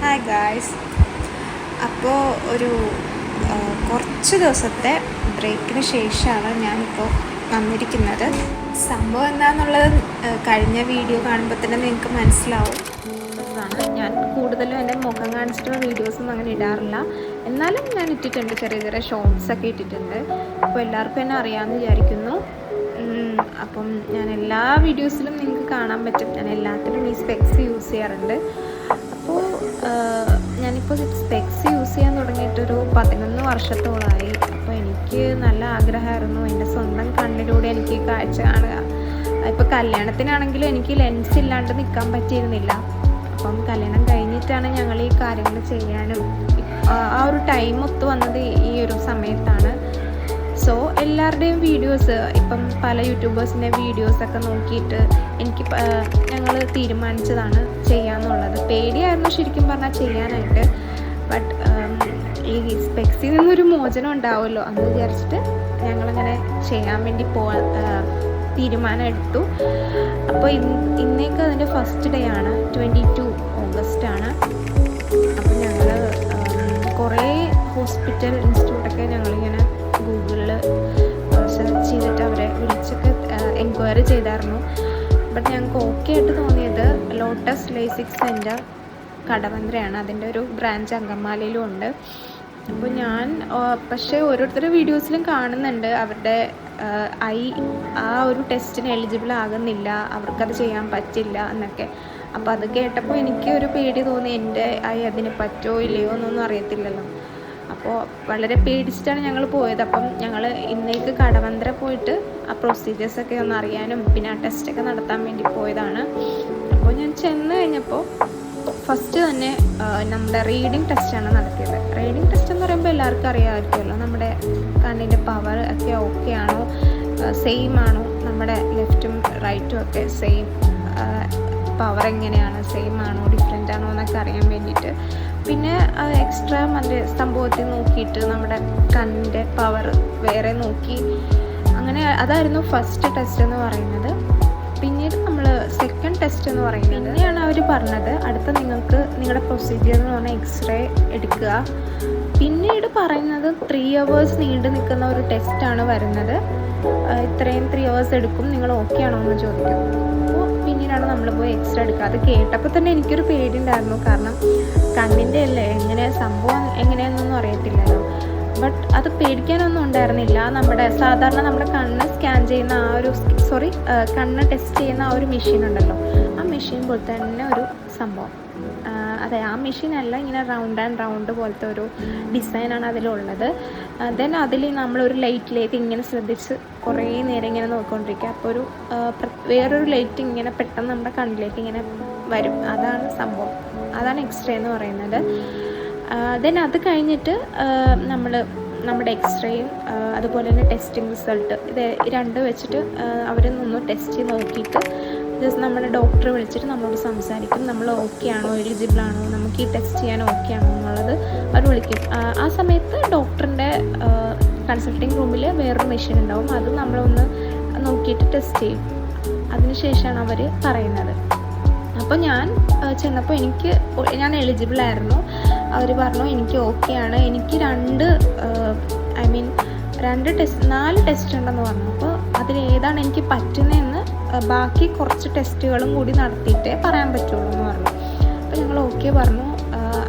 Hi guys അപ്പോൾ ഒരു കുറച്ച് ദിവസത്തെ ബ്രേക്കിന് ശേഷമാണ് ഞാനിപ്പോൾ വന്നിരിക്കുന്നത്. സംഭവം എന്താണെന്നുള്ളത് കഴിഞ്ഞ വീഡിയോ കാണുമ്പോൾ തന്നെ നിങ്ങൾക്ക് മനസ്സിലാവും. ഞാൻ കൂടുതലും എന്റെ മുഖം കാണിച്ചിട്ടുള്ള വീഡിയോസൊന്നും അങ്ങനെ ഇടാറില്ല. എന്നാലും ഞാൻ ഇട്ടിട്ടുണ്ട്. ചെറിയ ചെറിയ ഷോർട്സൊക്കെ ഇട്ടിട്ടുണ്ട്. അപ്പോൾ എല്ലാവർക്കും എന്നെ അറിയാമെന്ന് വിചാരിക്കുന്നു. അപ്പം ഞാൻ എല്ലാ വീഡിയോസിലും നിങ്ങൾക്ക് കാണാൻ പറ്റും. ഞാൻ എല്ലാത്തിലും ഈ സ്പെക്സ് യൂസ് ചെയ്യാറുണ്ട്. ഞാനിപ്പോൾ സ്പെക്സ് യൂസ് ചെയ്യാൻ തുടങ്ങിയിട്ടൊരു പതിനൊന്ന് വർഷത്തോളമായി അപ്പോൾ എനിക്ക് നല്ല ആഗ്രഹമായിരുന്നു. എന്റെ സ്വന്തം കണ്ണിലൂടെ എനിക്ക് കാഴ്ച കാണുക. ഇപ്പോൾ കല്യാണത്തിനാണെങ്കിലും എനിക്ക് ലെൻസ് ഇല്ലാണ്ട് നിൽക്കാൻ പറ്റിയിരുന്നില്ല. അപ്പം കല്യാണം കഴിഞ്ഞിട്ടാണ് ഞങ്ങൾ ഈ കാര്യങ്ങൾ ചെയ്യാനും ആ ഒരു ടൈം ഒത്തു വന്നത് ഈ ഒരു സമയത്താണ്. സോ എല്ലാവരുടെയും വീഡിയോസ് ഇപ്പം പല യൂട്യൂബേഴ്സിന്റെ വീഡിയോസൊക്കെ നോക്കിയിട്ട് എനിക്ക് ഞങ്ങൾ തീരുമാനിച്ചതാണ് ചെയ്യാമെന്നുള്ളത് പേടിയായിരുന്നു ശരിക്കും പറഞ്ഞാൽ ചെയ്യാനായിട്ട്. ബട്ട് ഈ സ്പെക്സിൽ നിന്നൊരു മോചനം ഉണ്ടാവുമല്ലോ എന്ന് വിചാരിച്ചിട്ട് ഞങ്ങളങ്ങനെ ചെയ്യാൻ വേണ്ടി പോവാ തീരുമാനം എടുത്തു അപ്പോൾ ഇന്ന് ഇന്നേക്ക് അതിന്റെ ഫസ്റ്റ് ഡേ ആണ് ട്വന്റി ടു ഓഗസ്റ്റ് ആണ് അപ്പോൾ ഞങ്ങൾ കുറേ ഹോസ്പിറ്റൽ ഇൻസ്റ്റിറ്റ്യൂട്ടൊക്കെ ഞങ്ങളിങ്ങനെ ഗൂഗിളിൽ സെർച്ച് ചെയ്തിട്ട് അവരെ വിളിച്ചൊക്കെ എൻക്വയറി ചെയ്തായിരുന്നു. ബട്ട് ഞങ്ങൾക്ക് ഓക്കെ ആയിട്ട് തോന്നിയത് ലോട്ടസ് ലേസിക് സെന്റർ കടവന്ത്രയാണ്. അതിന്റെ ഒരു ബ്രാഞ്ച് അങ്കമാലിയിലും ഉണ്ട്. അപ്പോൾ ഞാൻ പക്ഷേ ഓരോരുത്തരുടെ വീഡിയോസിലും കാണുന്നുണ്ട്. അവരുടെ ഐ ആ ഒരു ടെസ്റ്റിന് എലിജിബിൾ ആകുന്നില്ല. അവർക്കത് ചെയ്യാൻ പറ്റില്ല എന്നൊക്കെ. അപ്പോൾ അത് കേട്ടപ്പോൾ എനിക്ക് ഒരു പേടി തോന്നി. എന്റെ ഐ അതിന് പറ്റോ ഇല്ലയോ എന്നൊന്നും അറിയത്തില്ലല്ലോ. അപ്പോൾ വളരെ പേടിച്ചിട്ടാണ് ഞങ്ങൾ പോയത്. അപ്പം ഞങ്ങൾ ഇന്നേക്ക് കടവന്ത്ര പോയിട്ട് ആ പ്രൊസീജിയേഴ്സൊക്കെ ഒന്ന് അറിയാനും പിന്നെ ആ ടെസ്റ്റൊക്കെ നടത്താൻ വേണ്ടി പോയതാണ്. അപ്പോൾ ഞാൻ ചെന്ന് കഴിഞ്ഞപ്പോൾ ഫസ്റ്റ് തന്നെ നമ്മുടെ റീഡിങ് ടെസ്റ്റാണ് നടത്തിയത്. റീഡിങ് ടെസ്റ്റ് എന്ന് പറയുമ്പോൾ എല്ലാവർക്കും അറിയാമായിരിക്കുമല്ലോ. നമ്മുടെ കണ്ണിന്റെ പവർ ഒക്കെ ഓക്കെ ആണോ? സെയിം ആണോ? നമ്മുടെ ലെഫ്റ്റും റൈറ്റും ഒക്കെ സെയിം പവർ എങ്ങനെയാണ്? സെയിം ആണോ? ഡിഫറെന്റ് ആണോ എന്നൊക്കെ അറിയാൻ വേണ്ടിയിട്ട് പിന്നെ എക്സ്ട്രാ മറ്റേ സംഭവത്തിൽ നോക്കിയിട്ട് നമ്മുടെ കണ്ണിന്റെ പവർ വേറെ നോക്കി. അങ്ങനെ അതായിരുന്നു ഫസ്റ്റ് ടെസ്റ്റ് എന്ന് പറയുന്നത്. പിന്നീട് നമ്മൾ സെക്കൻഡ് ടെസ്റ്റ് എന്ന് പറയുന്നത്. പിന്നെയാണ് അവർ പറഞ്ഞത് അടുത്ത നിങ്ങൾക്ക് നിങ്ങളുടെ പ്രൊസീജിയർ എന്ന് പറഞ്ഞാൽ എക്സ്റേ എടുക്കുക. പിന്നീട് പറയുന്നത് ത്രീ അവേഴ്സ് നീണ്ടു നിൽക്കുന്ന ഒരു ടെസ്റ്റാണ് വരുന്നത്. ഇത്രയും ത്രീ അവേഴ്സ് എടുക്കും നിങ്ങൾ ഓക്കെ ആണോ എന്ന് ചോദിക്കും അപ്പോൾ പിന്നീടാണ് നമ്മൾ പോയി എക്സ്റേ എടുക്കുക. അത് കേട്ടപ്പോൾ തന്നെ എനിക്കൊരു പേടി ഉണ്ടായിരുന്നു കാരണം കണ്ണിന്റെ അല്ലേ എങ്ങനെ സംഭവം എങ്ങനെയാണെന്നൊന്നും അറിയത്തില്ലല്ലോ. ബട്ട് അത് പേടിക്കാനൊന്നും ഉണ്ടായിരുന്നില്ല. നമ്മുടെ സാധാരണ നമ്മുടെ കണ്ണ് സ്കാൻ ചെയ്യുന്ന ആ ഒരു സോറി കണ്ണ് ടെസ്റ്റ് ചെയ്യുന്ന ആ ഒരു മെഷീൻ ഉണ്ടല്ലോ. ആ മെഷീൻ പോലെ തന്നെ ഒരു സംഭവം. അതെ ആ അല്ല ഇങ്ങനെ റൗണ്ട് ആൻഡ് റൗണ്ട് പോലത്തെ ഒരു ഡിസൈനാണ് അതിലുള്ളത്. ദെൻ അതിൽ നമ്മളൊരു ലൈറ്റിലേക്ക് ഇങ്ങനെ ശ്രദ്ധിച്ച് കുറേ നേരം ഇങ്ങനെ നോക്കിക്കൊണ്ടിരിക്കുക. അപ്പോൾ ഒരു വേറൊരു ലൈറ്റ് ഇങ്ങനെ പെട്ടെന്ന് നമ്മുടെ കണ്ണിലേക്ക് ഇങ്ങനെ വരും. അതാണ് സംഭവം. അതാണ് എക്സ്റേ എന്ന് പറയുന്നത്. ദെൻ അത് കഴിഞ്ഞിട്ട് നമ്മൾ നമ്മുടെ എക്സ്റേയും അതുപോലെ തന്നെ ടെസ്റ്റിംഗ് റിസൾട്ട് ഇത് രണ്ട് വെച്ചിട്ട് അവർ നിന്ന് ടെസ്റ്റ് നോക്കിയിട്ട് ജസ്റ്റ് നമ്മുടെ ഡോക്ടറെ വിളിച്ചിട്ട് നമ്മളോട് സംസാരിക്കും. നമ്മൾ ഓക്കെ ആണോ എലിജിബിൾ ആണോ നമുക്ക് ഈ ടെസ്റ്റ് ചെയ്യാൻ ഓക്കെ ആണോ എന്നുള്ളത് അവർ വിളിക്കും. ആ, സമയത്ത് ഡോക്ടറിന്റെ കൺസൾട്ടിങ് റൂമിൽ വേറൊരു മെഷീൻ ഉണ്ടാവും. അത് നമ്മളൊന്ന് നോക്കിയിട്ട് ടെസ്റ്റ് ചെയ്യും. അതിനുശേഷമാണ് അവർ പറയുന്നത്. അപ്പോൾ ഞാൻ ചെന്നപ്പോൾ എനിക്ക് ഞാൻ എലിജിബിൾ ആയിരുന്നു. അവർ പറഞ്ഞു എനിക്ക് ഓക്കെ ആണ്. എനിക്ക് രണ്ട് ഐ മീൻ രണ്ട് ടെസ്റ്റ് നാല് ടെസ്റ്റ് ഉണ്ടെന്ന് പറഞ്ഞു. അപ്പോൾ അതിൽ ഏതാണ് എനിക്ക് പറ്റുന്നതെന്ന് ബാക്കി കുറച്ച് ടെസ്റ്റുകളും കൂടി നടത്തിയിട്ടേ പറയാൻ പറ്റുള്ളൂ എന്ന് പറഞ്ഞു. അപ്പോൾ ഞങ്ങൾ ഓക്കെ പറഞ്ഞു.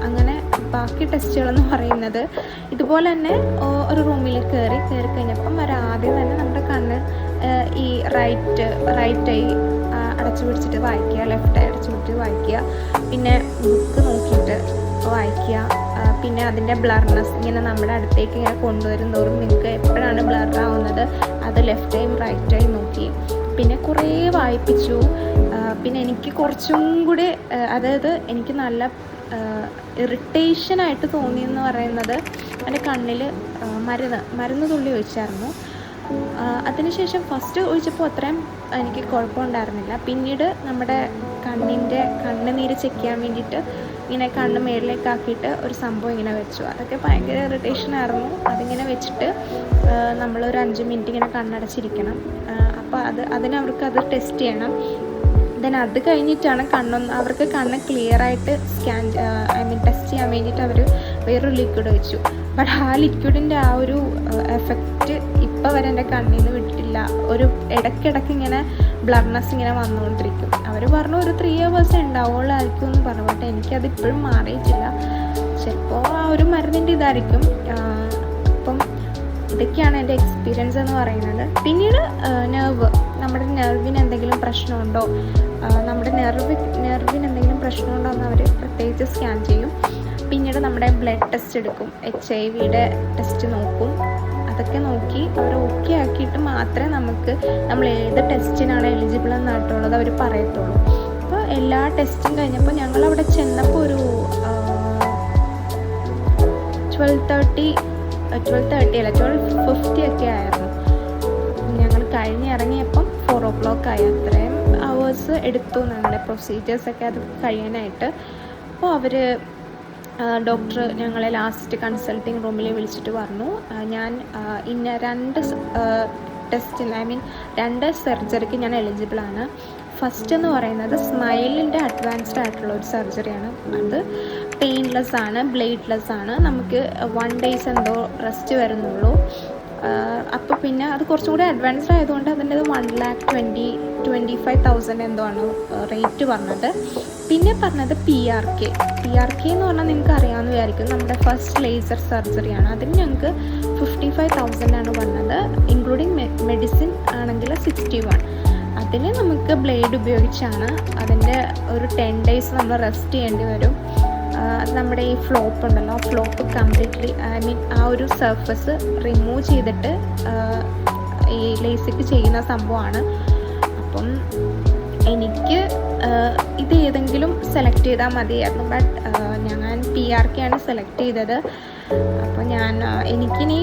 അങ്ങനെ ബാക്കി ടെസ്റ്റുകളെന്ന് പറയുന്നത് ഇതുപോലെ തന്നെ ഒരു റൂമിൽ കയറി കയറി കഴിഞ്ഞപ്പം അവർ ആദ്യം തന്നെ നമ്മുടെ കണ്ണ് ഈ റൈറ്റ് റൈറ്റ് ഐ അടച്ചു പിടിച്ചിട്ട് വായിക്കുക ലെഫ്റ്റ് ഐ അടച്ചു പിടിച്ചിട്ട് വായിക്കുക പിന്നെ ബുക്ക് നോക്കിയിട്ട് വായിക്കുക പിന്നെ അതിന്റെ ബ്ലർനെസ് ഇങ്ങനെ നമ്മുടെ അടുത്തേക്ക് ഇങ്ങനെ കൊണ്ടുവരും തോറും നിങ്ങൾക്ക് എപ്പോഴാണ് ബ്ലർ ആവുന്നത് അത് ലെഫ്റ്റ് ഐയും റൈറ്റ് ഐയും നോക്കി. പിന്നെ കുറേ വായിപ്പിച്ചു. പിന്നെ എനിക്ക് കുറച്ചും കൂടി അതായത് എനിക്ക് നല്ല ഇറിറ്റേഷനായിട്ട് തോന്നിയെന്ന് പറയുന്നത് എന്റെ കണ്ണിൽ മരുന്ന് മരുന്ന് തുള്ളി ഒഴിച്ചായിരുന്നു. അതിനുശേഷം ഫസ്റ്റ് ഒഴിച്ചപ്പോൾ അത്രയും എനിക്ക് കുഴപ്പമുണ്ടായിരുന്നില്ല. പിന്നീട് നമ്മുടെ കണ്ണിന്റെ കണ്ണുനീര് ചെക്ക് ചെയ്യാൻ വേണ്ടിയിട്ട് ഇങ്ങനെ കണ്ണ് മേളിലേക്ക് ആക്കിയിട്ട് ഒരു സംഭവം ഇങ്ങനെ വെച്ചു. അതൊക്കെ ഭയങ്കര ഇറിറ്റേഷൻ ആയിരുന്നു. അതിങ്ങനെ വെച്ചിട്ട് നമ്മളൊരു അഞ്ച് മിനിറ്റ് ഇങ്ങനെ കണ്ണടച്ചിരിക്കണം. അപ്പോൾ അത് അതിനവർക്ക് അത് ടെസ്റ്റ് ചെയ്യണം. ദെൻ അത് കഴിഞ്ഞിട്ടാണ് കണ്ണൊന്ന് അവർക്ക് കണ്ണ് ക്ലിയർ ആയിട്ട് സ്കാൻ ഐ മീൻ ടെസ്റ്റ് ചെയ്യാൻ വേണ്ടിയിട്ട് അവർ വേറൊരു ലിക്വിഡ് വെച്ചു ബട്ട് ആ ലിക്വിഡിന്റെ ആ ഒരു എഫക്റ്റ് ഇപ്പോൾ വരെ എന്റെ കണ്ണിൽ നിന്ന് വിട്ടിട്ടില്ല. ഒരു ഇടയ്ക്കിടയ്ക്ക് ഇങ്ങനെ ബ്ലർനെസ് ഇങ്ങനെ വന്നുകൊണ്ടിരിക്കും അവർ പറഞ്ഞു ഒരു ത്രീ അവേഴ്സ് ഉണ്ടാവുള്ളായിരിക്കും എന്ന് പറഞ്ഞു. ബട്ട് എനിക്കത് ഇപ്പോഴും മാറിയിട്ടില്ല ചിലപ്പോൾ ആ ഒരു മരുന്നിന്റെ ഇതായിരിക്കും. ഇതൊക്കെയാണ് എന്റെ എക്സ്പീരിയൻസ് എന്ന് പറയുന്നത്. പിന്നീട് നെർവ് നമ്മുടെ നെർവിന് എന്തെങ്കിലും പ്രശ്നമുണ്ടോ? നമ്മുടെ നെർവ് നെർവിന് എന്തെങ്കിലും പ്രശ്നമുണ്ടോ എന്ന് അവർ പ്രത്യേകിച്ച് സ്കാൻ ചെയ്യും. പിന്നീട് നമ്മുടെ ബ്ലഡ് ടെസ്റ്റ് എടുക്കും. എച്ച് ഐ വിയുടെ ടെസ്റ്റ് നോക്കും. അതൊക്കെ നോക്കി അവർ ഓക്കെ ആക്കിയിട്ട് മാത്രമേ നമുക്ക് നമ്മൾ ഏത് ടെസ്റ്റിനാണ് എലിജിബിൾ എന്നായിട്ടുള്ളത് അവർ പറയത്തുള്ളൂ. അപ്പോൾ എല്ലാ ടെസ്റ്റും കഴിഞ്ഞപ്പോൾ ഞങ്ങൾ അവിടെ ചെന്നപ്പോൾ ഒരു ട്വൽവ് തേർട്ടി ട്വൽവ് തേർട്ടി അല്ല ട്വൽവ് ഫിഫ്റ്റി ഒക്കെ ആയിരുന്നു. ഞങ്ങൾ കഴിഞ്ഞ് ഇറങ്ങിയപ്പം ഫോർ ഓ ക്ലോക്ക് ആയി. അത്രയും അവേഴ്സ് എടുത്തു ഞങ്ങളുടെ പ്രൊസീജിയേഴ്സൊക്കെ അത് കഴിയാനായിട്ട്. അപ്പോൾ അവർ ഡോക്ടർ ഞങ്ങളെ ലാസ്റ്റ് കൺസൾട്ടിങ് റൂമിൽ വിളിച്ചിട്ട് പറഞ്ഞു ഞാൻ ഇന്ന രണ്ട് ടെസ്റ്റിന് ഐ മീൻ രണ്ട് സർജറിക്ക് ഞാൻ എലിജിബിളാണ് ഫസ്റ്റ് എന്ന് പറയുന്നത് സ്മൈലിന്റെ അഡ്വാൻസ്ഡ് ആയിട്ടുള്ള ഒരു സർജറിയാണ് അത്. പെയിൻലെസ് ആണ് ബ്ലേഡ്ലെസ് ആണ്. നമുക്ക് വൺ ഡേയ്സ് എന്തോ റെസ്റ്റ് വരുന്നുള്ളൂ. അപ്പോൾ പിന്നെ അത് കുറച്ചും കൂടി അഡ്വാൻസ്ഡ് ആയതുകൊണ്ട് അതിന്റെ one lakh twenty twenty five thousand എന്തോ ആണ് റേറ്റ് പറഞ്ഞത്. പിന്നെ പറഞ്ഞത് P R K P R K എന്ന് പറഞ്ഞാൽ നിങ്ങൾക്ക് അറിയാമെന്ന് വിചാരിക്കും. നമ്മുടെ ഫസ്റ്റ് ലേസർ സർജറിയാണ് അതിന് ഞങ്ങൾക്ക് ഫിഫ്റ്റി ഫൈവ് തൗസൻഡ് ആണ് പറഞ്ഞത് ഇൻക്ലൂഡിങ് മെഡിസിൻ ആണെങ്കിൽ സിക്സ്റ്റി വൺ അതിന് നമുക്ക് ബ്ലേഡ് ഉപയോഗിച്ചാണ് അതിന്റെ ഒരു ടെൻ ഡേയ്സ് നമ്മൾ റെസ്റ്റ് ചെയ്യേണ്ടി വരും. നമ്മുടെ ഈ ഫ്ലോപ്പ് ഉണ്ടല്ലോ ആ ഫ്ലോപ്പ് കംപ്ലീറ്റ്ലി ഐ മീൻ ആ ഒരു സർഫസ് റിമൂവ് ചെയ്തിട്ട് ഈ ലേസിക്ക് ചെയ്യുന്ന സംഭവമാണ്. അപ്പം എനിക്ക് ഇത് ഏതെങ്കിലും സെലക്ട് ചെയ്താൽ മതിയായിരുന്നു. ബട്ട് ഞാൻ പി ആർ കെ ആണ് സെലക്ട് ചെയ്തത്. അപ്പോൾ ഞാൻ എനിക്കിനി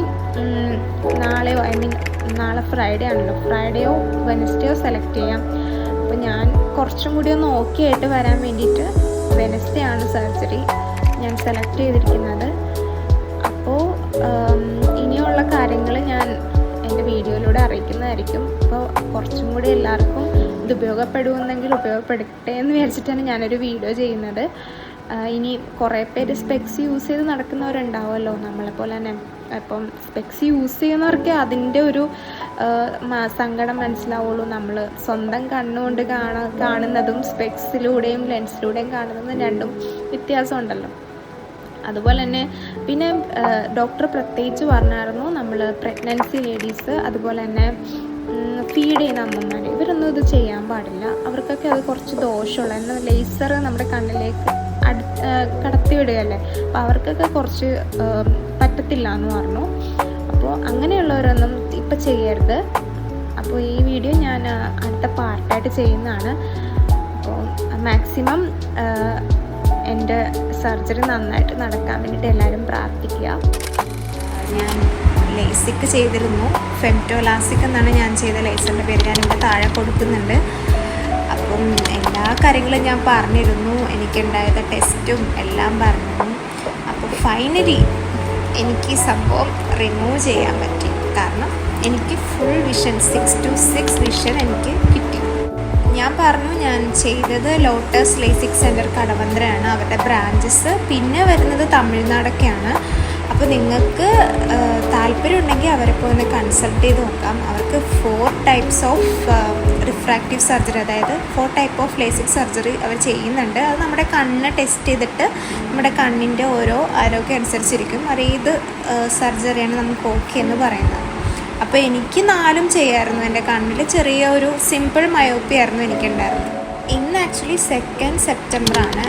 നാളെയോ ഐ മീൻ നാളെ ഫ്രൈഡേ ആണല്ലോ. ഫ്രൈഡേയോ വെനസ്ഡേയോ സെലക്ട് ചെയ്യാം. അപ്പോൾ ഞാൻ കുറച്ചും കൂടി ഒന്ന് ഓക്കെ ആയിട്ട് വരാൻ വേണ്ടിയിട്ട് വെനസ്ഡേ ആണ് സർജറി ഞാൻ സെലക്ട് ചെയ്തിരിക്കുന്നത്. അപ്പോൾ ഇനിയുള്ള കാര്യങ്ങൾ ഞാൻ എന്റെ വീഡിയോയിലൂടെ അറിയിക്കുന്നതായിരിക്കും. അപ്പോൾ കുറച്ചും കൂടി എല്ലാവർക്കും ഇത് ഉപയോഗപ്പെടുമെന്നെങ്കിൽ ഉപയോഗപ്പെടട്ടെ എന്ന് വിചാരിച്ചിട്ടാണ് ഞാനൊരു വീഡിയോ ചെയ്യുന്നത്. ഇനി കുറേ പേര് സ്പെക്സ് യൂസ് ചെയ്ത് നടക്കുന്നവരുണ്ടാവുമല്ലോ. നമ്മളെപ്പോലെ തന്നെ. അപ്പം സ്പെക്സ് യൂസ് ചെയ്യുന്നവർക്ക് അതിന്റെ ഒരു സങ്കടം മനസ്സിലാവുള്ളൂ. നമ്മൾ സ്വന്തം കണ്ണുകൊണ്ട് കാണ കാണുന്നതും സ്പെക്സിലൂടെയും ലെൻസിലൂടെയും കാണുന്നതും രണ്ടും വ്യത്യാസമുണ്ടല്ലോ. അതുപോലെ തന്നെ പിന്നെ ഡോക്ടർ പ്രത്യേകിച്ച് പറഞ്ഞായിരുന്നു നമ്മൾ പ്രഗ്നൻസി ലേഡീസ് അതുപോലെ തന്നെ ഫീഡ് ചെയ്യുന്ന അമ്മമാർ ഇവരൊന്നും ഇത് ചെയ്യാൻ പാടില്ല. അവർക്കൊക്കെ അത് കുറച്ച് ദോഷമുള്ള എന്നാൽ ലേസർ നമ്മുടെ കണ്ണിലേക്ക് അടുത്ത് കടത്തിവിടുകയല്ലേ? കടത്തി വിടുകയല്ലേ അപ്പോൾ അവർക്കൊക്കെ കുറച്ച് പറ്റത്തില്ല എന്ന് പറഞ്ഞു. അപ്പോൾ അങ്ങനെയുള്ളവരൊന്നും ഇപ്പം ചെയ്യരുത്. അപ്പോൾ ഈ വീഡിയോ ഞാൻ അടുത്ത പാർട്ടായിട്ട് ചെയ്യുന്നതാണ്. അപ്പോൾ മാക്സിമം എന്റെ സർജറി നന്നായിട്ട് നടക്കാൻ വേണ്ടിയിട്ട് എല്ലാവരും പ്രാർത്ഥിക്കുക. ഞാൻ ലേസിക്ക് ചെയ്തിരുന്നു. ഫെംറ്റോലാസിക് എന്നാണ് ഞാൻ ചെയ്ത ലേസറിന്റെ പേര്. ഞാനിവിടെ താഴെ കൊടുക്കുന്നുണ്ട്. അപ്പം എല്ലാ കാര്യങ്ങളും ഞാൻ പറഞ്ഞിരുന്നു. എനിക്കുണ്ടായത് ടെസ്റ്റും എല്ലാം പറഞ്ഞിരുന്നു അപ്പോൾ ഫൈനലി എനിക്ക് ഈ സംഭവം റിമൂവ് ചെയ്യാൻ പറ്റി. കാരണം എനിക്ക് full vision six to six vision എനിക്ക് കിട്ടി. ഞാൻ പറഞ്ഞു ഞാൻ ചെയ്തത് ലോട്ടസ് ലേസിക് സെന്റർ കടവന്ത്രയാണ്. അവരുടെ ബ്രാഞ്ചസ് പിന്നെ വരുന്നത് തമിഴ്നാടൊക്കെയാണ്. അപ്പോൾ നിങ്ങൾക്ക് താല്പര്യം ഉണ്ടെങ്കിൽ പോയി ഒന്ന് കൺസൾട്ട് ചെയ്ത് നോക്കാം. അവർക്ക് four types of refractive surgery അതായത് four type of LASIK surgery അവർ ചെയ്യുന്നുണ്ട്. അത് നമ്മുടെ കണ്ണ് ടെസ്റ്റ് ചെയ്തിട്ട് നമ്മുടെ കണ്ണിന്റെ ഓരോ ആരോഗ്യം അനുസരിച്ചിരിക്കും. അവർ ഏത് സർജറിയാണ് നമുക്ക് ഓക്കെ എന്ന് പറയുന്നത്. അപ്പോൾ എനിക്ക് നാലും ചെയ്യായിരുന്നു. എന്റെ കണ്ണിൽ ചെറിയ ഒരു സിമ്പിൾ മയോപ്പി ആയിരുന്നു എനിക്കുണ്ടായിരുന്നത്. ഇന്ന് ആക്ച്വലി സെക്കൻഡ് സെപ്റ്റംബറാണ്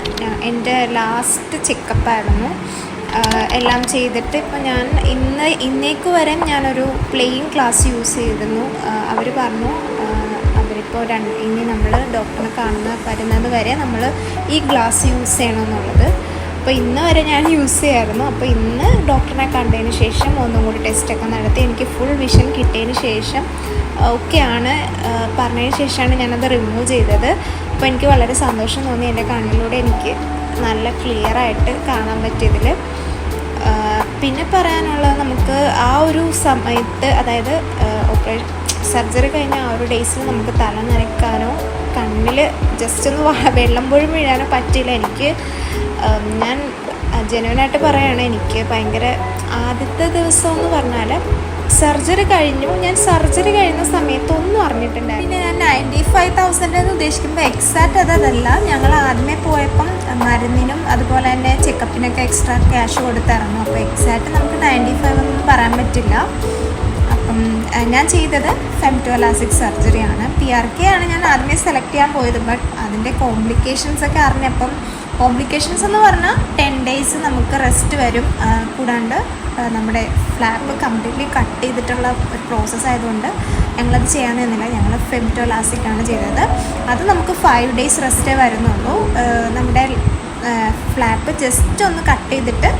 എന്റെ ലാസ്റ്റ് ചെക്കപ്പായിരുന്നു എല്ലാം ചെയ്തിട്ട് ഇപ്പോൾ ഞാൻ ഇന്ന് ഇന്നേക്ക് വരെ ഞാനൊരു പ്ലെയിൻ ക്ലാസ് യൂസ് ചെയ്തിരുന്നു. അവർ പറഞ്ഞു അവരിപ്പോൾ രണ്ട് ഇനി നമ്മൾ ഡോക്ടറിനെ കാണുന്ന വരുന്നത് വരെ നമ്മൾ ഈ ഗ്ലാസ് യൂസ് ചെയ്യണമെന്നുള്ളത് അപ്പോൾ ഇന്ന് വരെ ഞാൻ യൂസ് ചെയ്യായിരുന്നു. അപ്പോൾ ഇന്ന് ഡോക്ടറിനെ കണ്ടതിന് ശേഷം ഒന്നും കൂടി ടെസ്റ്റൊക്കെ നടത്തി എനിക്ക് ഫുൾ വിഷൻ കിട്ടിയതിന് ശേഷം ഓക്കെയാണ് പറഞ്ഞതിന് ശേഷമാണ് ഞാനത് റിമൂവ് ചെയ്തത്. അപ്പോൾ എനിക്ക് വളരെ സന്തോഷം തോന്നി എന്റെ കണ്ണിലൂടെ എനിക്ക്. നല്ല ക്ലിയർ ആയിട്ട് കാണാൻ പറ്റിയതിൽ. പിന്നെ പറയാനുള്ളത് നമുക്ക് ആ ഒരു സമയത്ത് അതായത് ഓപ്പറേഷൻ സർജറി കഴിഞ്ഞ ആ ഒരു ഡേയ്സിൽ നമുക്ക് തല നനയ്ക്കാനോ കണ്ണിൽ ജസ്റ്റ് ഒന്ന് വെള്ളം പോലും വീഴാനോ പറ്റില്ല എനിക്ക് ഞാൻ ജനുവനായിട്ട് പറയുകയാണ് എനിക്ക് ഭയങ്കര ആദ്യത്തെ ദിവസം എന്ന് പറഞ്ഞാൽ സർജറി കഴിഞ്ഞു. ഞാൻ സർജറി കഴിഞ്ഞ സമയത്ത് ഒന്നും അറിഞ്ഞിട്ടുണ്ടായിരുന്നു പിന്നെ ഞാൻ നയന്റി ഫൈവ് തൗസൻഡ് എന്ന് ഉദ്ദേശിക്കുമ്പോൾ എക്സാക്റ്റ് അതല്ല ഞങ്ങൾ ആദ്യമേ പോയപ്പം മരുന്നിനും അതുപോലെ തന്നെ ചെക്കപ്പിനൊക്കെ എക്സ്ട്രാ ക്യാഷ് കൊടുത്തിറങ്ങും. അപ്പോൾ എക്സാക്റ്റ് നമുക്ക് നയന്റി ഫൈവ് ഒന്നും പറയാൻ പറ്റില്ല. അപ്പം ഞാൻ ചെയ്തത് ഫെംറ്റോലാസിക് സർജറിയാണ് പി ആർ കെ ആണ് ഞാൻ ആദ്യമേ സെലക്ട് ചെയ്യാൻ പോയത്. ബട്ട് അതിന്റെ കോംപ്ലിക്കേഷൻസ് ഒക്കെ അറിഞ്ഞപ്പം കോംപ്ലിക്കേഷൻസ് എന്ന് പറഞ്ഞാൽ ടെൻ ഡേയ്സ് നമുക്ക് റെസ്റ്റ് വരും. കൂടാണ്ട് നമ്മുടെ ഫ്ലാപ്പ് കംപ്ലീറ്റ്ലി കട്ട് ചെയ്തിട്ടുള്ള ഒരു പ്രോസസ്സ് ആയതുകൊണ്ട് ഞങ്ങളത് ചെയ്യാൻ നിന്നില്ല ഞങ്ങൾ ഫെംറ്റോലാസിക് ആണ് ചെയ്തത്. അത് നമുക്ക് ഫൈവ് ഡേയ്സ് റെസ്റ്റേ വരുന്നുള്ളൂ. നമ്മുടെ ഫ്ലാപ്പ് ജസ്റ്റ് ഒന്ന് കട്ട് ചെയ്തിട്ട്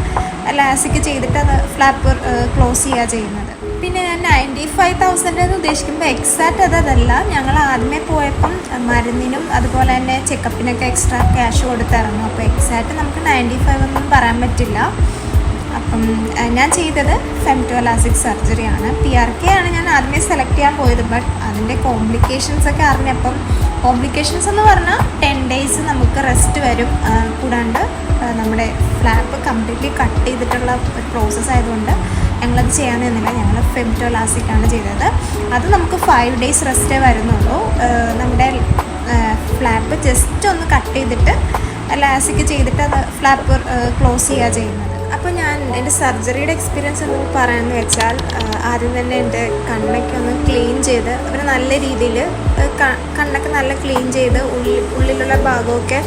ലാസിക്ക് ചെയ്തിട്ട് അത് ഫ്ലാപ്പ് ക്ലോസ് ചെയ്യുക ചെയ്യുന്നത്. നയന്റി ഫൈവ് തൗസൻഡ് എന്ന് ഉദ്ദേശിക്കുമ്പോൾ എക്സാക്റ്റ് അത് അതല്ല. ഞങ്ങൾ ആദ്യമേ പോയപ്പം മരുന്നിനും അതുപോലെ തന്നെ ചെക്കപ്പിനൊക്കെ എക്സ്ട്രാ ക്യാഷ് കൊടുത്തിറങ്ങും അപ്പോൾ എക്സാക്റ്റ് നമുക്ക് നയന്റി ഫൈവ് ഒന്നും പറയാൻ പറ്റില്ല. അപ്പം ഞാൻ ചെയ്തത് ഫെംറ്റോലാസിക് സർജറി ആണ്. പി ആർ കെ ആണ് ഞാൻ ആദ്യമേ സെലക്ട് ചെയ്യാൻ പോയത്. ബട്ട് അതിന്റെ കോംപ്ലിക്കേഷൻസ് ഒക്കെ അറിഞ്ഞപ്പം കോംപ്ലിക്കേഷൻസ് എന്ന് പറഞ്ഞാൽ ടെൻ ഡേയ്സ് നമുക്ക് റെസ്റ്റ് വരും. കൂടാണ്ട് നമ്മുടെ ഫ്ലാപ്പ് കംപ്ലീറ്റ്ലി കട്ട് ചെയ്തിട്ടുള്ള പ്രോസസ്സ് ആയതുകൊണ്ട് ഞങ്ങളത് ചെയ്യാൻ നിന്നില്ല ഞങ്ങൾ ഫെംറ്റോലാസിക് ആണ് ചെയ്തത്. അത് നമുക്ക് ഫൈവ് ഡേയ്സ് റെസ്റ്റേ വരുന്നുള്ളൂ. നമ്മുടെ ഫ്ലാപ്പ് ജസ്റ്റ് ഒന്ന് കട്ട് ചെയ്തിട്ട് ലാസിക്ക് ചെയ്തിട്ട് അത് ഫ്ലാപ്പ് ക്ലോസ് ചെയ്യുക ചെയ്യുന്നത്. അപ്പോൾ ഞാൻ എന്റെ സർജറിയുടെ എക്സ്പീരിയൻസ് എന്ന് പറയാമെന്ന് വെച്ചാൽ ആദ്യം തന്നെ എന്റെ കണ്ണൊക്കെ ഒന്ന് ക്ലീൻ ചെയ്ത് അവർ നല്ല രീതിയിൽ കണ്ണൊക്കെ നല്ല ക്ലീൻ ചെയ്ത് ഉള്ളിൽ ഉള്ളിലുള്ള ഭാഗമൊക്കെ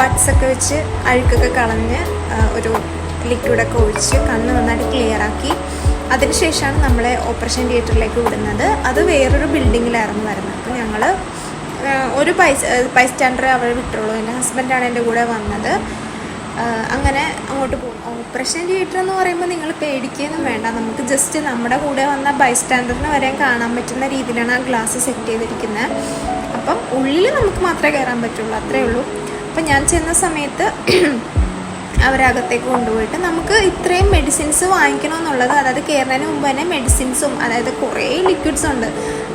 ബഡ്സ് ഒക്കെ വെച്ച് അഴുക്കൊക്കെ കളഞ്ഞ് ഒരു ലിക്വിഡൊക്കെ ഒഴിച്ച് കണ്ണ് നന്നായിട്ട് ക്ലിയർ ആക്കി. അതിനുശേഷമാണ് നമ്മളെ ഓപ്പറേഷൻ തിയേറ്ററിലേക്ക് വിടുന്നത്. അത് വേറൊരു ബിൽഡിങ്ങിലായിരുന്നു വരുന്നത്. അപ്പോൾ ഞങ്ങൾ ഒരു പൈസ പൈസ സ്റ്റാൻഡറെ അവരെ വിട്ടുള്ളൂ. എന്റെ ഹസ്ബൻഡാണ് എന്റെ കൂടെ വന്നത്. അങ്ങനെ അങ്ങോട്ട് പോകും. ഓപ്പറേഷൻ തിയേറ്റർ എന്ന് പറയുമ്പോൾ നിങ്ങൾ പേടിക്കുകയൊന്നും വേണ്ട. നമുക്ക് ജസ്റ്റ് നമ്മുടെ കൂടെ വന്ന ബൈസ്റ്റാൻഡറിന് വരെ കാണാൻ പറ്റുന്ന രീതിയിലാണ് ആ ഗ്ലാസ് സെറ്റ് ചെയ്തിരിക്കുന്നത്. അപ്പം ഉള്ളിൽ നമുക്ക് മാത്രമേ കയറാൻ പറ്റുള്ളൂ. അത്രേ ഉള്ളൂ. അപ്പം ഞാൻ ചെന്ന സമയത്ത് അവരകത്തേക്ക് കൊണ്ടുപോയിട്ട് നമുക്ക് ഇത്രയും മെഡിസിൻസ് വാങ്ങിക്കണമെന്നുള്ളത് അതായത് കയറുന്നതിന് മുമ്പ് തന്നെ മെഡിസിൻസും അതായത് കുറേ ലിക്വിഡ്സ് ഉണ്ട്.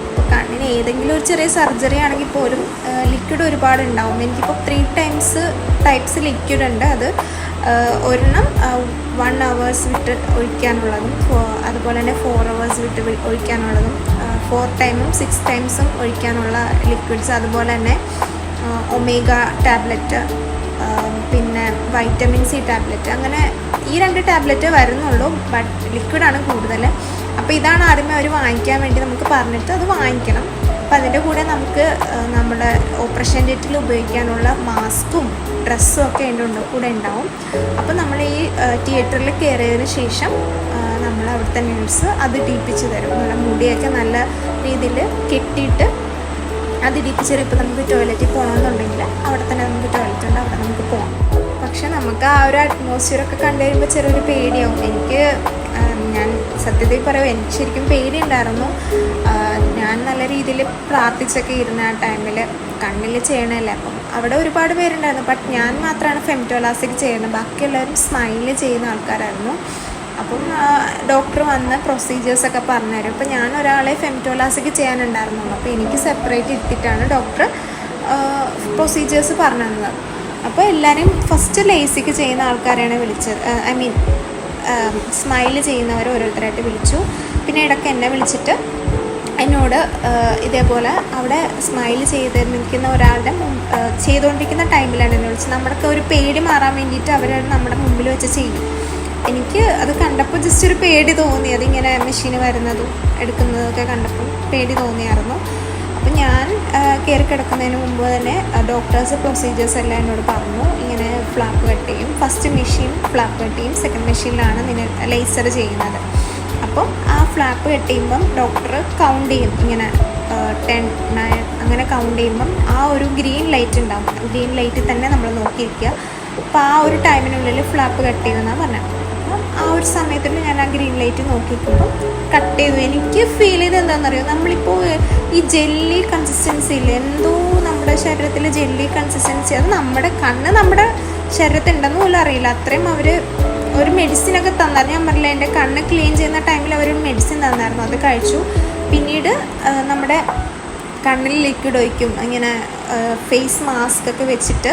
ഇപ്പോൾ കണ്ണിന് ഏതെങ്കിലും ഒരു ചെറിയ സർജറി ആണെങ്കിൽ പോലും ലിക്വിഡ് ഒരുപാട് ഉണ്ടാവും. എനിക്കിപ്പോൾ ത്രീ ടൈംസ് ടൈപ്സ് ലിക്വിഡ് ഉണ്ട്. അത് ഒരെണ്ണം വൺ അവേഴ്സ് വിട്ട് ഒഴിക്കാനുള്ളതും അതുപോലെ തന്നെ ഫോർ അവേഴ്സ് വിട്ട് ഒഴിക്കാനുള്ളതും ഫോർ ടൈമും സിക്സ് ടൈംസും ഒഴിക്കാനുള്ള ലിക്വിഡ്സ് അതുപോലെ തന്നെ ഒമേഗ ടാബ്ലറ്റ് പിന്നെ വൈറ്റമിൻ സി ടാബ്ലറ്റ് അങ്ങനെ ഈ രണ്ട് ടാബ്ലറ്റ് വരുന്നുള്ളൂ ബട്ട് ലിക്വിഡാണ് കൂടുതൽ അപ്പോൾ ഇതാണ് ആദ്യമേ അവർ വാങ്ങിക്കാൻ വേണ്ടി നമുക്ക് പറഞ്ഞിട്ട് അത് വാങ്ങിക്കണം. അപ്പോൾ അതിന്റെ കൂടെ നമുക്ക് നമ്മുടെ ഓപ്പറേഷൻ ഡേറ്റിൽ ഉപയോഗിക്കാനുള്ള മാസ്കും ഡ്രസ്സും ഒക്കെ അതിന്റെ ഉണ്ട് കൂടെ ഉണ്ടാവും. അപ്പോൾ നമ്മൾ ഈ തിയേറ്ററിൽ കയറിയതിന് ശേഷം നമ്മൾ അവിടുത്തെ നേഴ്സ് അത് ഇടിപ്പിച്ച് തരും. നമ്മുടെ മുടിയൊക്കെ നല്ല രീതിയിൽ കെട്ടിയിട്ട് അത് ഇടിപ്പിച്ച് ഇപ്പോൾ നമുക്ക് ടോയ്ലറ്റിൽ പോകണമെന്നുണ്ടെങ്കിൽ അവിടെ നമുക്ക് ആ ഒരു അറ്റ്മോസ്ഫിയറൊക്കെ കണ്ടു കഴിയുമ്പോൾ ചെറിയൊരു പേടിയാവും. എനിക്ക് ഞാൻ സത്യത്തിൽ പറയാം എനിക്ക് ശരിക്കും പേടിയുണ്ടായിരുന്നു. ഞാൻ നല്ല രീതിയിൽ പ്രാർത്ഥിച്ചൊക്കെ ഇരുന്ന ആ ടൈമിൽ കണ്ണിൽ ചെയ്യണമല്ലേ അപ്പം അവിടെ ഒരുപാട് പേരുണ്ടായിരുന്നു. ബട്ട് ഞാൻ മാത്രമാണ് ഫെംറ്റോലാസിക് ചെയ്യുന്നത് ബാക്കിയുള്ളവരും സ്മൈൽ ചെയ്യുന്ന ആൾക്കാരായിരുന്നു. അപ്പം ഡോക്ടർ വന്ന് പ്രൊസീജിയേഴ്സൊക്കെ പറഞ്ഞുതരും അപ്പം ഞാൻ ഒരാളെ ഫെംറ്റോലാസിക്ക് ചെയ്യാനുണ്ടായിരുന്നുള്ളൂ. അപ്പോൾ എനിക്ക് സെപ്പറേറ്റ് ഇട്ടിട്ടാണ് ഡോക്ടർ പ്രൊസീജിയേഴ്സ് പറഞ്ഞു തന്നത് അപ്പോൾ എല്ലാവരും ഫസ്റ്റ് ലേസിക്ക് ചെയ്യുന്ന ആൾക്കാരെയാണ് വിളിച്ചത്. ഐ മീൻ സ്മൈൽ ചെയ്യുന്നവർ ഓരോരുത്തരായിട്ട് വിളിച്ചു. പിന്നെ ഇടയ്ക്ക് എന്നെ വിളിച്ചിട്ട് എന്നോട് ഇതേപോലെ അവിടെ സ്മൈൽ ചെയ്ത് നിൽക്കുന്ന ഒരാളുടെ ചെയ്തുകൊണ്ടിരിക്കുന്ന ടൈമിലാണ് എന്നെ വിളിച്ചത്. നമ്മുടെ ഒരു പേടി മാറാൻ വേണ്ടിയിട്ട് അവർ നമ്മുടെ മുമ്പിൽ വെച്ച് ചെയ്യും. എനിക്ക് അത് കണ്ടപ്പോൾ ജസ്റ്റ് ഒരു പേടി തോന്നി. അതിങ്ങനെ മെഷീൻ വരുന്നതും എടുക്കുന്നതൊക്കെ കണ്ടപ്പോൾ പേടി തോന്നിയായിരുന്നു. അപ്പം ഞാൻ കയറി കിടക്കുന്നതിന് മുമ്പ് തന്നെ ഡോക്ടേഴ്സ് പ്രൊസീജിയേഴ്സ് എല്ലാം എന്നോട് പറഞ്ഞു. ഇങ്ങനെ ഫ്ലാപ്പ് കട്ട് ചെയ്യും ഫസ്റ്റ് മെഷീൻ ഫ്ലാപ്പ് കട്ട് ചെയ്യും സെക്കൻഡ് മെഷീനിലാണ് നിന്നെ ലേസർ ചെയ്യുന്നത്. അപ്പം ആ ഫ്ലാപ്പ് കട്ട് ചെയ്യുമ്പം ഡോക്ടർ കൗണ്ട് ചെയ്യും. ഇങ്ങനെ ടെൻ നയൻ അങ്ങനെ കൗണ്ട് ചെയ്യുമ്പം ആ ഒരു ഗ്രീൻ ലൈറ്റ് ഉണ്ടാവും. ഗ്രീൻ ലൈറ്റിൽ തന്നെ നമ്മൾ നോക്കിയിരിക്കുക. അപ്പോൾ ആ ഒരു ടൈമിനുള്ളിൽ ഫ്ലാപ്പ് കട്ട് ചെയ്യുമെന്നാണ് പറഞ്ഞത്. ഒരു സമയത്തിൽ ഞാൻ ആ ഗ്രീൻ ലൈറ്റ് നോക്കിയപ്പോൾ കട്ട് ചെയ്തു. എനിക്ക് ഫീൽ ചെയ്ത് എന്താണെന്നറിയോ? നമ്മളിപ്പോൾ ഈ ജെല്ലി കൺസിസ്റ്റൻസി ഇല്ല? എന്തോ നമ്മുടെ ശരീരത്തിലെ ജെല്ലി കൺസിസ്റ്റൻസി അത് നമ്മുടെ കണ്ണ് നമ്മുടെ ശരീരത്തിൽ ഉണ്ടെന്ന് പോലും അറിയില്ല. അത്രയും അവർ ഒരു മെഡിസിനൊക്കെ തന്നായിരുന്നു. ഞാൻ പറഞ്ഞില്ല എന്റെ കണ്ണ് ക്ലീൻ ചെയ്യുന്ന ടൈമിൽ അവർ മെഡിസിൻ തന്നായിരുന്നു. അത് കഴിച്ചു. പിന്നീട് നമ്മുടെ കണ്ണിൽ ലിക്വിഡ് ഒഴിക്കും. ഇങ്ങനെ ഫേസ് മാസ്ക് ഒക്കെ വെച്ചിട്ട്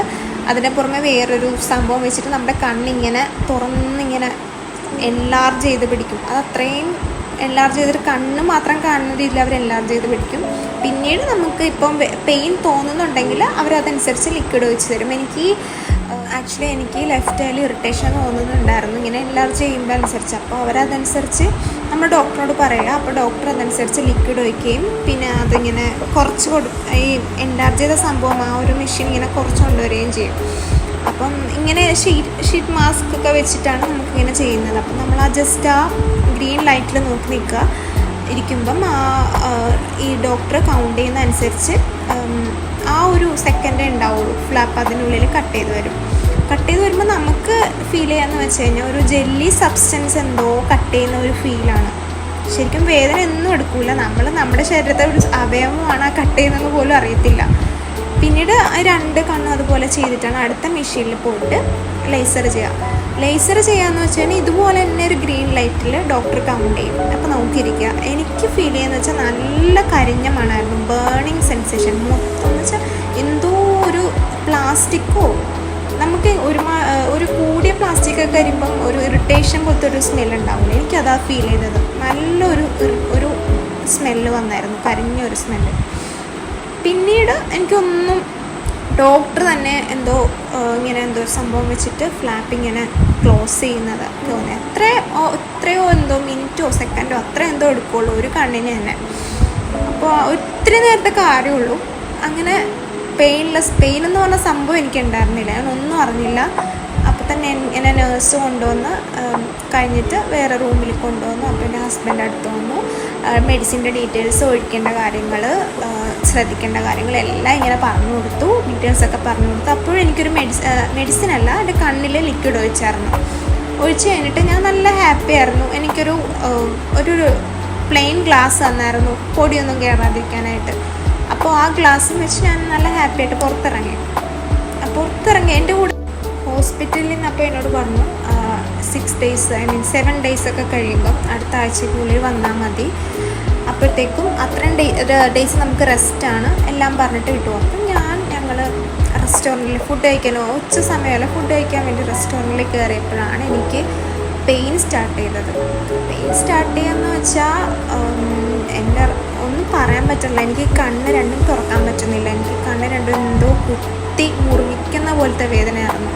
അതിന്റെ പുറമെ വേറൊരു സംഭവം വെച്ചിട്ട് നമ്മുടെ കണ്ണിങ്ങനെ തുറന്നിങ്ങനെ എൻലാർജ് ചെയ്ത് പിടിക്കും. അത് അത്രയും എൻലാർജ് ചെയ്തൊരു കണ്ണ് മാത്രം കാണുന്ന രീതിയിൽ അവർ എൻലാർജ് ചെയ്ത് പിടിക്കും. പിന്നീട് നമുക്ക് ഇപ്പം പെയിൻ തോന്നുന്നുണ്ടെങ്കിൽ അവരതനുസരിച്ച് ലിക്വിഡ് ഒഴിച്ച് തരും. എനിക്ക് ആക്ച്വലി എനിക്ക് ലെഫ്റ്റ് ഐയിൽ ഇറിറ്റേഷൻ തോന്നുന്നുണ്ടായിരുന്നു. ഇങ്ങനെ എൻലാർജ് ചെയ്യുമ്പോൾ അനുസരിച്ച്. അപ്പോൾ അവരതനുസരിച്ച് നമ്മൾ ഡോക്ടറോട് പറയുക അപ്പോൾ ഡോക്ടർ അതനുസരിച്ച് ലിക്വിഡ് ഒഴിക്കുകയും പിന്നെ അതിങ്ങനെ കുറച്ച് കൊടു ഈ എൻലാർജ് ചെയ്ത സംഭവം ആ ഒരു മെഷീൻ ഇങ്ങനെ കുറച്ച് കൊണ്ടുവരികയും ചെയ്യും. അപ്പം ഇങ്ങനെ ഷീറ്റ് ഷീറ്റ് മാസ്ക് ഒക്കെ വെച്ചിട്ടാണ് നമുക്കിങ്ങനെ ചെയ്യുന്നത്. അപ്പം നമ്മൾ ആ ജസ്റ്റ് ആ ഗ്രീൻ ലൈറ്റിൽ നോക്കി നിൽക്കുക. ഇരിക്കുമ്പം ആ ഈ ഡോക്ടർ കൗണ്ട് ചെയ്യുന്ന അനുസരിച്ച് ആ ഒരു സെക്കൻഡേ ഉണ്ടാവുള്ളൂ. ഫ്ലാപ്പ് അതിനുള്ളിൽ കട്ട് ചെയ്ത് വരും. കട്ട് ചെയ്ത് വരുമ്പോൾ നമുക്ക് ഫീൽ ചെയ്യാന്ന് വെച്ച് കഴിഞ്ഞാൽ ഒരു ജെല്ലി സബ്സ്റ്റൻസ് എന്തോ കട്ട് ചെയ്യുന്ന ഒരു ഫീലാണ് ശരിക്കും വേദന ഒന്നും എടുക്കില്ല നമ്മൾ നമ്മുടെ ശരീരത്തെ ഒരു അവയവമാണ് ആ കട്ട് ചെയ്യുന്നതെന്ന് പോലും അറിയത്തില്ല. പിന്നീട് രണ്ട് കണ്ണും അതുപോലെ ചെയ്തിട്ടാണ് അടുത്ത മെഷീനിൽ പോയിട്ട് ലേസർ ചെയ്യുക ലേസർ ചെയ്യാന്ന് വെച്ചാൽ ഇതുപോലെ തന്നെ ഒരു ഗ്രീൻ ലൈറ്റിൽ ഡോക്ടർ കൗണ്ട് ചെയ്യും. അപ്പോൾ നോക്കിയിരിക്കുക എനിക്ക് ഫീൽ ചെയ്യുന്ന വെച്ചാൽ നല്ല കരിഞ്ഞ മണമായിരുന്നു ബേണിങ് സെൻസേഷൻ മൊത്തം എന്ന് വെച്ചാൽ എന്തോ ഒരു പ്ലാസ്റ്റിക്കോ നമുക്ക് ഒരു ഒരു കൂടിയ പ്ലാസ്റ്റിക് ഒക്കെ വരുമ്പം ഒരു ഇറിറ്റേഷൻ പോലത്തെ ഒരു സ്മെൽ ഉണ്ടാവില്ല എനിക്കതാ ഫീൽ ചെയ്തത്. നല്ലൊരു ഒരു സ്മെല്ല് വന്നായിരുന്നു. കരിഞ്ഞ ഒരു സ്മെല്ല് പിന്നീട് എനിക്കൊന്നും ഡോക്ടർ തന്നെ എന്തോ ഇങ്ങനെ എന്തോ സംഭവം വെച്ചിട്ട് ഫ്ലാപ്പ് ഇങ്ങനെ ക്ലോസ് ചെയ്യുന്നത് തോന്നി. എത്ര എത്രയോ എന്തോ മിനിറ്റോ സെക്കൻഡോ അത്ര എന്തോ എടുക്കുള്ളൂ ഒരു കണ്ണിന് തന്നെ. അപ്പോൾ ഒത്തിരി നേരത്തെ കാര്യമുള്ളൂ. അങ്ങനെ പെയിൻലെസ് പെയിൻ എന്ന് പറഞ്ഞ സംഭവം എനിക്ക് ഉണ്ടായിരുന്നില്ല ഞാൻ ഒന്നും അറിഞ്ഞില്ല. അപ്പോൾ തന്നെ എന്നെ നേഴ്സ് കൊണ്ടുവന്ന് കഴിഞ്ഞിട്ട് വേറെ റൂമിൽ കൊണ്ടുവന്നു. അപ്പോൾ എന്റെ ഹസ്ബൻഡ് അടുത്ത് വന്നു. മെഡിസിന്റെ ഡീറ്റെയിൽസ് ഒഴിക്കേണ്ട കാര്യങ്ങൾ ശ്രദ്ധിക്കേണ്ട കാര്യങ്ങളെല്ലാം ഇങ്ങനെ പറഞ്ഞു കൊടുത്തു ഡീറ്റെയിൽസ് ഒക്കെ പറഞ്ഞു കൊടുത്തു. അപ്പോഴും എനിക്കൊരു മെഡിസി മെഡിസിൻ അല്ല എന്റെ കണ്ണിൽ ലിക്വിഡ് ഒഴിച്ചായിരുന്നു. ഒഴിച്ച് കഴിഞ്ഞിട്ട് ഞാൻ നല്ല ഹാപ്പി ആയിരുന്നു. എനിക്കൊരു ഒരു പ്ലെയിൻ ഗ്ലാസ് തന്നായിരുന്നു പൊടിയൊന്നും കയറാതിരിക്കാനായിട്ട് അപ്പോൾ ആ ഗ്ലാസ്സും വെച്ച് ഞാൻ നല്ല ഹാപ്പി ആയിട്ട് പുറത്തിറങ്ങി. പുറത്തിറങ്ങി എന്റെ കൂടെ ഹോസ്പിറ്റലിൽ നിന്ന് അപ്പോൾ എന്നോട് പറഞ്ഞു six days I mean seven days ഒക്കെ കഴിയുമ്പം അടുത്ത ആഴ്ചക്കുള്ളിൽ വന്നാൽ മതി. അപ്പോഴത്തേക്കും അത്രയും ഡേയ്സ് നമുക്ക് റെസ്റ്റാണ് എല്ലാം പറഞ്ഞിട്ട് വിട്ടു അപ്പം ഞാൻ ഞങ്ങൾ റെസ്റ്റോറന്റിൽ ഫുഡ് കഴിക്കാനോ ഉച്ച സമയമല്ല ഫുഡ് കഴിക്കാൻ വേണ്ടി റെസ്റ്റോറന്റിൽ കയറിയപ്പോഴാണ് എനിക്ക് പെയിൻ സ്റ്റാർട്ട് ചെയ്തത്. പെയിൻ സ്റ്റാർട്ട് ചെയ്യാന്ന് വെച്ചാൽ എന്റെ ഒന്നും പറയാൻ പറ്റില്ല എനിക്ക് കണ്ണ് രണ്ടും തുറക്കാൻ പറ്റുന്നില്ല. എനിക്ക് കണ്ണ് രണ്ടും എന്തോ കുത്തി മുറിക്കുന്ന പോലത്തെ വേദനയായിരുന്നു.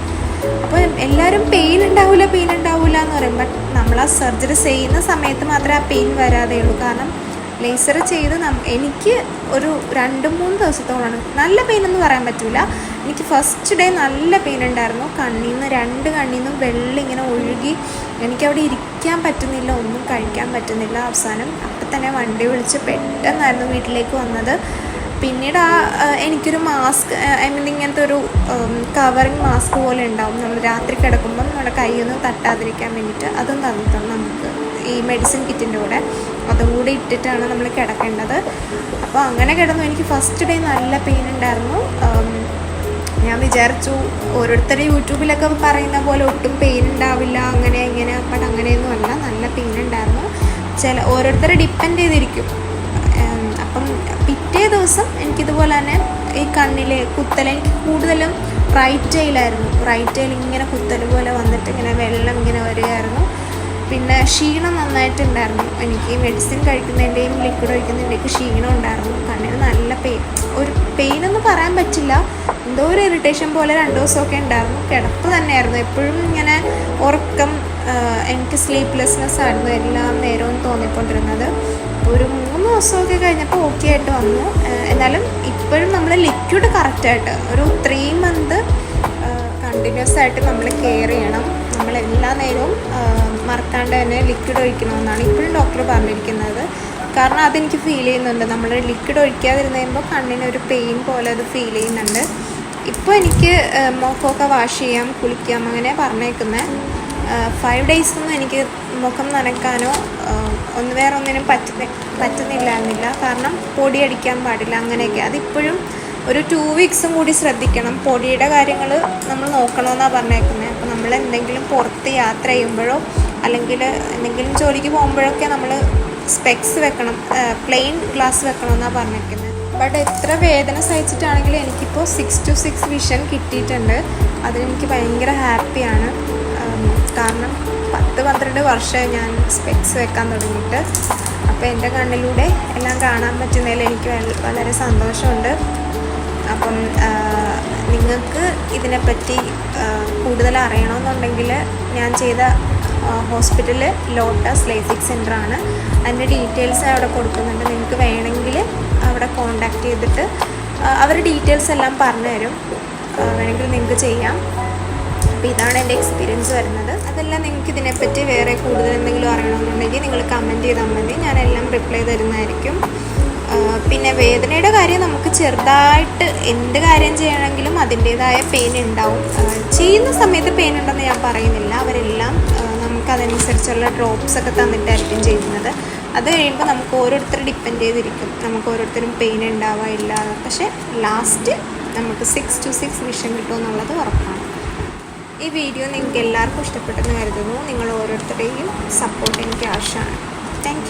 അപ്പോൾ എല്ലാവരും പെയിൻ ഉണ്ടാവില്ല പെയിൻ ഉണ്ടാവില്ല എന്ന് പറയും. ബട്ട് നമ്മൾ ആ സർജറി ചെയ്യുന്ന സമയത്ത് മാത്രമേ ആ പെയിൻ വരാതെയുള്ളൂ. കാരണം ലേസർ ചെയ്ത് എനിക്ക് ഒരു രണ്ട് മൂന്ന് ദിവസത്തോളാണ്. നല്ല പെയിൻ എന്ന് പറയാൻ പറ്റില്ല എനിക്ക് ഫസ്റ്റ് ഡേ നല്ല പെയിൻ ഉണ്ടായിരുന്നു. കണ്ണിൽ നിന്ന് രണ്ട് കണ്ണിൽ നിന്നും വെള്ളം ഇങ്ങനെ ഒഴുകി എനിക്കവിടെ ഇരിക്കാൻ പറ്റുന്നില്ല ഒന്നും കഴിക്കാൻ പറ്റുന്നില്ല അവസാനം. അപ്പം തന്നെ വണ്ടി വിളിച്ച് പെട്ടെന്നായിരുന്നു വീട്ടിലേക്ക് വന്നത്. പിന്നീട് ആ, എനിക്കൊരു മാസ്ക് ഐ മീൻ ഇങ്ങനത്തെ ഒരു കവറിങ് മാസ്ക് പോലെ ഉണ്ടാവും. നമ്മൾ രാത്രി കിടക്കുമ്പം നമ്മുടെ കൈയൊന്നും തട്ടാതിരിക്കാൻ വേണ്ടിയിട്ട് അതും തന്നിട്ടുണ്ട് നമുക്ക്. ഈ മെഡിസിൻ കിറ്റിന്റെ കൂടെ. അതുകൂടി ഇട്ടിട്ടാണ് നമ്മൾ കിടക്കേണ്ടത്. അപ്പോൾ അങ്ങനെ കിടന്നു. എനിക്ക് ഫസ്റ്റ് ഡേ നല്ല പെയിൻ ഉണ്ടായിരുന്നു. ഞാൻ വിചാരിച്ചു ഓരോരുത്തർ യൂട്യൂബിലൊക്കെ പറയുന്ന പോലെ ഒട്ടും പെയിൻ ഉണ്ടാവില്ല അങ്ങനെ ഇങ്ങനെ ബട്ട് അങ്ങനെയൊന്നും അല്ല. നല്ല പെയിൻ ഉണ്ടായിരുന്നു. ചില ഓരോരുത്തരെ ഡിപ്പെൻഡ് ചെയ്തിരിക്കും. അപ്പം പിറ്റേ ദിവസം എനിക്കിതുപോലെ തന്നെ ഈ കണ്ണിലെ കുത്തൽ എനിക്ക് കൂടുതലും റൈറ്റ് ടൈലായിരുന്നു റൈറ്റ് ടൈൽ ഇങ്ങനെ കുത്തൽ പോലെ വന്നിട്ട് ഇങ്ങനെ വെള്ളം ഇങ്ങനെ വരികയായിരുന്നു. പിന്നെ ക്ഷീണം നന്നായിട്ടുണ്ടായിരുന്നു. എനിക്ക് മെഡിസിൻ കഴിക്കുന്നതിന്റെയും ലിക്വിഡ് കഴിക്കുന്നതിന്റെയൊക്കെ ക്ഷീണം ഉണ്ടായിരുന്നു. കണ്ണിന് നല്ല പെയിൻ ഒരു പെയിൻ ഒന്നും പറയാൻ പറ്റില്ല. എന്തോ ഒരു ഇറിറ്റേഷൻ പോലെ രണ്ട് ദിവസമൊക്കെ ഉണ്ടായിരുന്നു. കിടപ്പ് തന്നെയായിരുന്നു. എപ്പോഴും ഇങ്ങനെ ഉറക്കം എനിക്ക് സ്ലീപ്ലെസ്നെസ് ആയിരുന്നു എല്ലാ നേരവും തോന്നിക്കൊണ്ടിരുന്നത്. ഒരു മൂന്ന് ദിവസമൊക്കെ കഴിഞ്ഞപ്പോൾ ഓക്കെ ആയിട്ട് വന്നു. എന്നാലും ഇപ്പോഴും നമ്മൾ ലിക്വിഡ് കറക്റ്റായിട്ട് ഒരു ത്രീ മന്ത് കണ്ടിന്യൂസ് ആയിട്ട് നമ്മൾ കെയർ ചെയ്യണം. നമ്മൾ എല്ലാ നേരവും മറക്കാണ്ട് തന്നെ ലിക്വിഡ് ഒഴിക്കണമെന്നാണ് ഇപ്പോഴും ഡോക്ടർ പറഞ്ഞിരിക്കുന്നത്. കാരണം അതെനിക്ക് ഫീൽ ചെയ്യുന്നുണ്ട്. നമ്മൾ ലിക്വിഡ് ഒഴിക്കാതിരുന്ന് കഴിയുമ്പോൾ കണ്ണിനൊരു പെയിൻ പോലെ അത് ഫീൽ ചെയ്യുന്നുണ്ട്. ഇപ്പോൾ എനിക്ക് മുഖമൊക്കെ വാഷ് ചെയ്യാം കുളിക്കാം അങ്ങനെ പറഞ്ഞേക്കുന്നത് ഫൈവ് ഡേയ്സ് ഒന്നും എനിക്ക് മുഖം നനക്കാനോ ഒന്ന് വേറെ ഒന്നിനും പറ്റുന്ന പറ്റുന്നില്ലായിരുന്നില്ല. കാരണം പൊടി അടിക്കാൻ പാടില്ല അങ്ങനെയൊക്കെ. അതിപ്പോഴും ഒരു ടു വീക്സും കൂടി ശ്രദ്ധിക്കണം. പൊടിയുടെ കാര്യങ്ങൾ നമ്മൾ നോക്കണമെന്നാണ് പറഞ്ഞേക്കുന്നത് അപ്പോൾ നമ്മൾ എന്തെങ്കിലും പുറത്ത് യാത്ര ചെയ്യുമ്പോഴോ അല്ലെങ്കിൽ എന്തെങ്കിലും ജോലിക്ക് പോകുമ്പോഴൊക്കെ നമ്മൾ സ്പെക്സ് വെക്കണം പ്ലെയിൻ ഗ്ലാസ് വെക്കണമെന്നാണ് പറഞ്ഞേക്കുന്നത് ബട്ട് എത്ര വേദന സഹിച്ചിട്ടാണെങ്കിലും എനിക്കിപ്പോൾ സിക്സ് ടു സിക്സ് വിഷൻ കിട്ടിയിട്ടുണ്ട്. അതിലെനിക്ക് ഭയങ്കര ഹാപ്പിയാണ് കാരണം പത്ത് പന്ത്രണ്ട് വർഷമായി ഞാൻ സ്പെക്സ് വെക്കാൻ തുടങ്ങിയിട്ട്. അപ്പോൾ എന്റെ കണ്ണിലൂടെ എല്ലാം കാണാൻ പറ്റുന്നതിൽ എനിക്ക് വളരെ സന്തോഷമുണ്ട്. അപ്പം നിങ്ങൾക്ക് ഇതിനെപ്പറ്റി കൂടുതൽ അറിയണമെന്നുണ്ടെങ്കിൽ ഞാൻ ചെയ്ത ഹോസ്പിറ്റൽ ലോട്ടസ് ലേസിക് സെന്ററാണ് അതിന്റെ ഡീറ്റെയിൽസ് അവിടെ കൊടുക്കുന്നുണ്ട്. നിങ്ങൾക്ക് വേണമെങ്കിൽ അവിടെ കോണ്ടാക്ട് ചെയ്തിട്ട് അവർ ഡീറ്റെയിൽസ് എല്ലാം പറഞ്ഞു തരും. വേണമെങ്കിൽ നിങ്ങൾക്ക് ചെയ്യാം. അപ്പോൾ ഇതാണ് എന്റെ എക്സ്പീരിയൻസ് വരുന്നത്. അതെല്ലാം നിങ്ങൾക്ക് ഇതിനെപ്പറ്റി വേറെ കൂടുതൽ എന്തെങ്കിലും അറിയണമെന്നുണ്ടെങ്കിൽ നിങ്ങൾ കമന്റ് ചെയ്താൽ മതി. ഞാനെല്ലാം റിപ്ലൈ തരുന്നതായിരിക്കും. പിന്നെ വേദനയുടെ കാര്യം നമുക്ക് ചെറുതായിട്ട് എന്ത് കാര്യം ചെയ്യണമെങ്കിലും അതിന്റേതായ പെയിൻ ഉണ്ടാവും. ചെയ്യുന്ന സമയത്ത് പെയിൻ ഉണ്ടെന്ന് ഞാൻ പറയുന്നില്ല. അവരെല്ലാം നമുക്കതനുസരിച്ചുള്ള ഡ്രോപ്സ് ഒക്കെ തന്നിട്ടായിരിക്കും ചെയ്യുന്നത്. അത് കഴിയുമ്പോൾ നമുക്ക് ഓരോരുത്തർ ഡിപ്പെൻഡ് ചെയ്തിരിക്കും. നമുക്ക് ഓരോരുത്തരും പെയിൻ ഉണ്ടാവുക പക്ഷേ ലാസ്റ്റ് നമുക്ക് സിക്സ് ടു സിക്സ് മിഷൻ കിട്ടുമെന്നുള്ളത് ഉറപ്പാണ്. ഈ വീഡിയോ നിങ്ങൾക്ക് എല്ലാവർക്കും ഇഷ്ടപ്പെട്ടെന്ന് കരുതുന്നു. നിങ്ങൾ ഓരോരുത്തരുടെയും സപ്പോർട്ട് എനിക്ക് ആവശ്യമാണ്. താങ്ക്